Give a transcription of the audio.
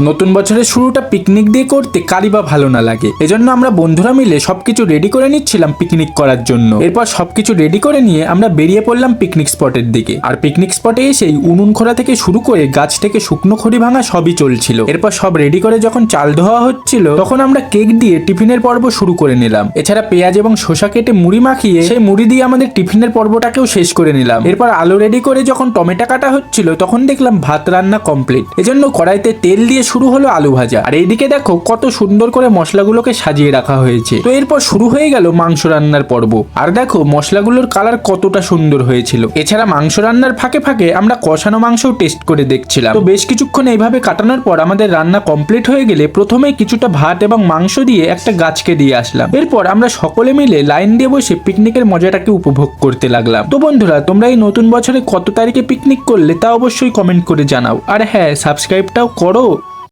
নতুন বছরের শুরুটা পিকনিক দিয়ে করতে কারি বা ভালো না লাগে। এজন্য আমরা বন্ধুরা মিলে সবকিছু রেডি করে নিচ্ছিলাম পিকনিক করার জন্য। এরপর সবকিছু রেডি করে নিয়ে আমরা বেরিয়ে পড়লাম পিকনিক স্পটের দিকে। আর পিকনিক স্পটে এসেই উনুন খোলা থেকে শুরু করে গাছ থেকে শুকনো খড়ি ভাঙা সবই চলছিল। এরপর সব রেডি করে যখন চাল ধোয়া হচ্ছিল, তখন আমরা কেক দিয়ে টিফিনের পর্ব শুরু করে নিলাম। এছাড়া পেঁয়াজ এবং শসা কেটে মুড়ি মাখিয়ে সেই মুড়ি দিয়ে আমাদের টিফিনের পর্বটাকেও শেষ করে নিলাম। এরপর আলু রেডি করে যখন টমেটো কাটা হচ্ছিল, তখন দেখলাম ভাত রান্না কমপ্লিট এজন্য কড়াইতে তেল দিয়ে শুরু হলো আলু ভাজা। আর এইদিকে দেখো কত সুন্দর করে মশলাগুলোকে সাজিয়ে রাখা হয়েছে। তো এরপর শুরু হয়ে গেল মাংস রান্নার পর্ব। আর দেখো মশলাগুলোর কালার কতটা সুন্দর হয়েছিল। এছাড়া মাংস রান্নার ফাঁকে ফাঁকে আমরা কষানো মাংসও টেস্ট করে দেখছিলাম। তো বেশ কিছুক্ষণ এইভাবে কাটানোর পর আমাদের রান্না কমপ্লিট হয়ে গেলে প্রথমে কিছুটা ভাত এবং মাংস দিয়ে একটা গাছকে দিয়ে আসলাম। এরপর আমরা সকলে মিলে লাইন দিয়ে বসে পিকনিকের মজাটাকে উপভোগ করতে লাগলাম। তো বন্ধুরা, তোমরা এই নতুন বছরে কত তারিখে পিকনিক করলে তা অবশ্যই কমেন্ট করে জানাও। আর হ্যাঁ সাবস্ক্রাইবটাও করো।